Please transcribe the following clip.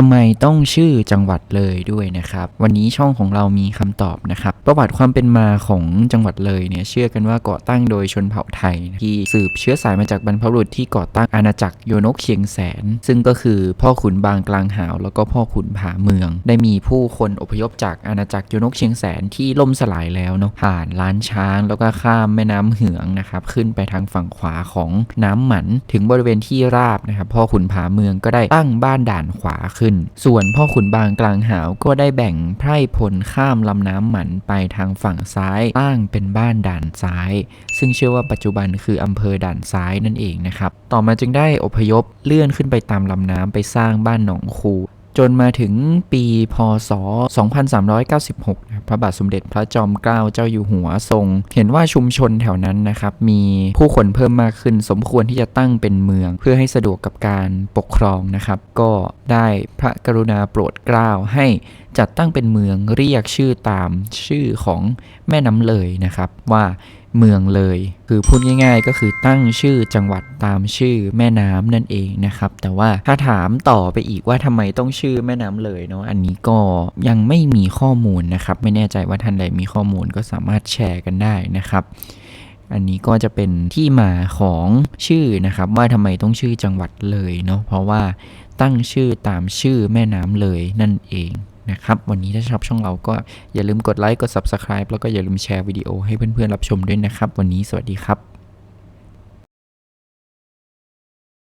ทำไมต้องชื่อจังหวัดเลยด้วยนะครับ วันนี้ช่องของเรามีคำตอบนะครับ ประวัติความเป็นมาของจังหวัดเลยเนี่ยเชื่อกันว่าก่อตั้งโดยชนเผ่าไทย ที่สืบเชื้อสายมาจากบรรพบุรุษที่ก่อตั้งอาณาจักรโยนกเชียงแสน ซึ่งก็คือพ่อขุนบางกลางหาว แล้วก็พ่อขุนผาเมือง ได้มีผู้คนอพยพจากอาณาจักรโยนกเชียงแสนที่ล่มสลายแล้วเนาะผ่านล้านช้างแล้วก็ข้ามแม่น้ำเหืองนะครับขึ้นไปทางฝั่งขวาของน้ำหมัน ถึงบริเวณที่ราบนะครับพ่อขุนผาเมืองก็ได้ตั้งบ้านด่านขวาขึ้นส่วนพ่อขุนบางกลางหาวก็ได้แบ่งไพร่พลข้ามลำน้ำหมันไปทางฝั่งซ้ายตั้งเป็นบ้านด่านซ้าย ซึ่งเชื่อว่าปัจจุบันคืออำเภอด่านซ้ายนั่นเองนะครับ ต่อมาจึงได้อพยพเลื่อนขึ้นไปตามลำน้ำไปสร้างบ้านหนองคู จนมาถึงปีพศ 2396นะพระบาทสมเด็จพระจอมเกล้าเจ้าอยู่หัวทรง เห็นว่าชุมชนแถวนั้นนะครับ มีผู้คนเพิ่มมากขึ้น สมควรที่จะตั้งเป็นเมือง เพื่อให้สะดวกกับการปกครองนะครับ ก็ได้พระกรุณาโปรดเกล้าให้จัดตั้งเป็นเมืองเรียกชื่อตามชื่อของแม่น้ำเลยนะครับ ว่า เมืองเลย คือพูดง่ายๆ ก็คือตั้งชื่อจังหวัดตามชื่อแม่น้ำนั่นเองนะครับ แต่ว่าถ้าถามต่อไปอีกว่าทำไมต้องชื่อแม่น้ำเลยเนาะอันนี้ก็ยังไม่มีข้อมูลนะครับ ไม่แน่ใจว่าท่านใดมีข้อมูลก็สามารถแชร์กันได้นะครับอันนี้ก็จะเป็นที่มาของชื่อนะครับว่าทำไมต้องชื่อจังหวัดเลยเนาะเพราะว่าตั้งชื่อตามชื่อแม่น้ำเลยนั่นเอง นะครับ วันนี้ถ้าชอบช่องเราก็อย่าลืมกดไลค์ กด Subscribe แล้วก็อย่าลืมแชร์วิดีโอให้เพื่อนๆรับชมด้วยนะครับ วันนี้สวัสดีครับ